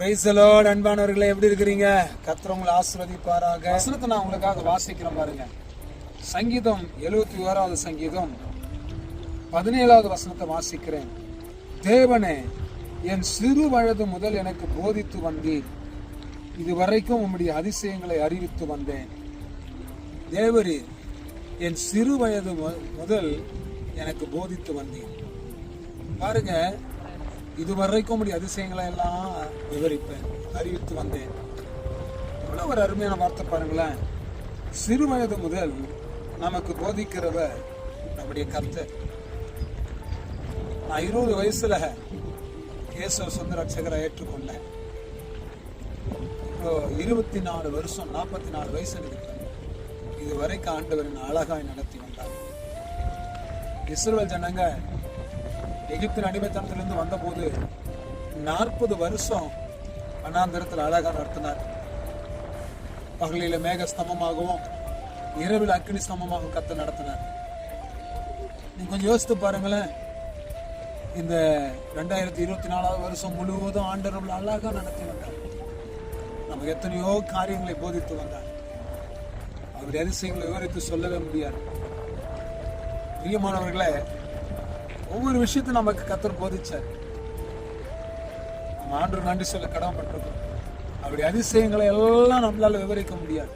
பிரைசலோட் அன்பானவர்களே எப்படி இருக்கிறீங்க? கர்த்தர் உங்களை ஆசீர்வதிப்பாராக. வசனத்தை நான் உங்களுக்காக வாசிக்கிறேன் பாருங்க. சங்கீதம் எழுபத்தி ஓராவது சங்கீதம். பதினேழாவது வசனத்தை வாசிக்கிறேன். தேவனே என் சிறு வயது முதல் எனக்கு போதித்து வந்தீர். இதுவரைக்கும் உம்முடைய அதிசயங்களை அறிவித்து வந்தேன். தேவரீர் என் சிறு வயது மு- முதல் எனக்கு போதித்து வந்தீர். பாருங்க இதுவரைக்கும் முடிய அதிசயங்களை எல்லாம் விவரிப்பேன் அறிவித்து வந்தேன். இவ்வளோ ஒரு அருமையான வார்த்தை பாருங்களேன். சிறு வயது முதல் நமக்கு போதிக்கிறவர் நம்முடைய கர்த்தர். நான் இருபது வயசுல கேசவ சொந்த ரட்சகரை ஏற்றுக்கொண்டேன். இப்போ இருபத்தி நாலு வருஷம் நாற்பத்தி நாலு வயசு எடுத்து இது வரைக்கும் ஆண்டவர் அழகாய் நடத்தி வந்தார். இஸ்ரோல் ஜனங்க எகிப்தின் அடிமைத்தனத்திலிருந்து வந்தபோது நாற்பது வருஷம் அண்ணாந்திரத்தில் அழகா நடத்தினார். பகலில் மேகஸ்தமமாகவும் இரவில் அக்னி சமமாகவும் கத்த நடத்தினார். நீங்கள் கொஞ்சம் யோசித்து பாருங்களேன். இந்த ரெண்டாயிரத்தி இருபத்தி நாலாவது வருஷம் முழுவதும் ஆண்டவர்கள் அழகாக நடத்தி வந்தார். நமக்கு எத்தனையோ காரியங்களை போதித்து வந்தார். அவருடைய அதிசயங்களை விவரித்து சொல்லவே முடியாது. பிரியமானவர்களே ஒவ்வொரு விஷயத்தையும் நமக்கு கத்தர் போதிச்சார். நம்ம ஆண்டு நன்றி சொல்ல கடமைப்பட்டிருக்கோம். அப்படி அதிசயங்களை எல்லாம் நம்மளால விவரிக்க முடியாது.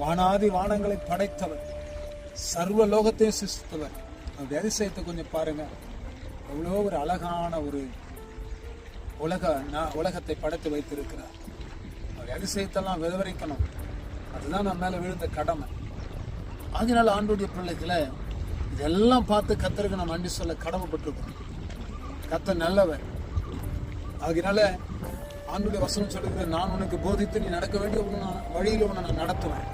வானாதி வானங்களை படைத்தவர். சர்வ லோகத்தையும் சிருஷ்டித்தவர். அப்படி அதிசயத்தை கொஞ்சம் பாருங்க. அவ்வளோ ஒரு அழகான ஒரு உலக நான் உலகத்தை படைத்து வைத்திருக்கிறார். அவர் அதிசயத்தெல்லாம் விவரிக்கணும். அதுதான் நம்ம மேலே விழுந்த கடமை. அதனால ஆண்டுடைய பிள்ளைகளை இதெல்லாம் பார்த்து கத்தருக்கு நான் நன்றி சொல்ல கடமைப்பட்டிருக்கோம். கத்த நல்லவர். அதனால ஆண்டுடைய வசனம் சொல்லுகிற நான் உனக்கு போதித்து நீ நடக்க வேண்டிய உன்னை நான் வழியில உன்னை நான் நடத்துவேன்.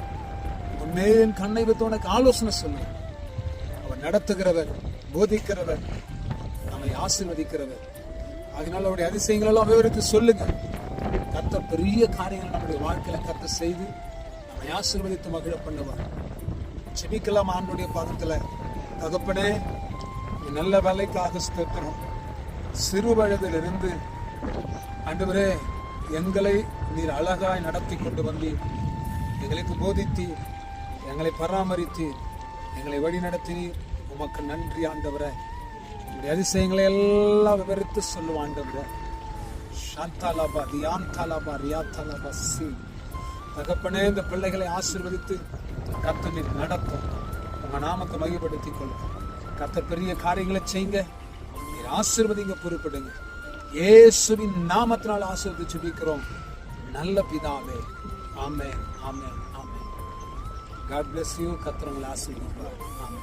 உன் மேலின் கண்ணை வைத்து உனக்கு ஆலோசனை சொல்லுவேன். அவர் நடத்துகிறவர் போதிக்கிறவர் நம்மை ஆசீர்வதிக்கிறவர். அதனால அவருடைய அதிசயங்கள் எல்லாம் விவரித்து சொல்லுங்க. கத்த பெரிய காரியங்கள் நம்முடைய வாழ்க்கையில கத்த செய்து நம்மை ஆசீர்வதித்து மகிழ பண்ணுவார். செபிக்கலாம் ஆண்டுடைய பாதத்தில். தகப்பனே நல்ல வேலைக்காக ஸ்தோத்திரம். சிறு வயதிலிருந்து ஆண்டவரே எங்களை நீர் அழகாய் நடத்தி கொண்டு வந்தீர். எங்களுக்கு போதித்தீர் எங்களை பராமரித்தீர் எங்களை வழி நடத்தினீர். உமக்கு நன்றி ஆண்டவரை. உங்களுடைய அதிசயங்களை எல்லாம் விவரித்து சொல்லுவோம் ஆண்டவரே. ஷாந்தாலாபா தியாந்தாலாபா ரியாத்தாலாபா சி. தகப்பனே இந்த பிள்ளைகளை ஆசீர்வதித்து கத்த நடத்தும். உங்கள் நாமத்தை மையப்படுத்திக் கொள்ளும் கத்த பெரிய காரியங்களை செய்யுங்க நீர் ஆசிர்வதிங்க பொறுப்பிடுங்க. இயேசுவின் நாமத்தினால் ஆசீர்வதிச்சு ஜெபிக்கிறோம். நல்ல பிதாவே. ஆமே ஆமே ஆமே காட் பிளஸ் யூ கத்திரங்களை ஆசிர்வதிப்பார். ஆமே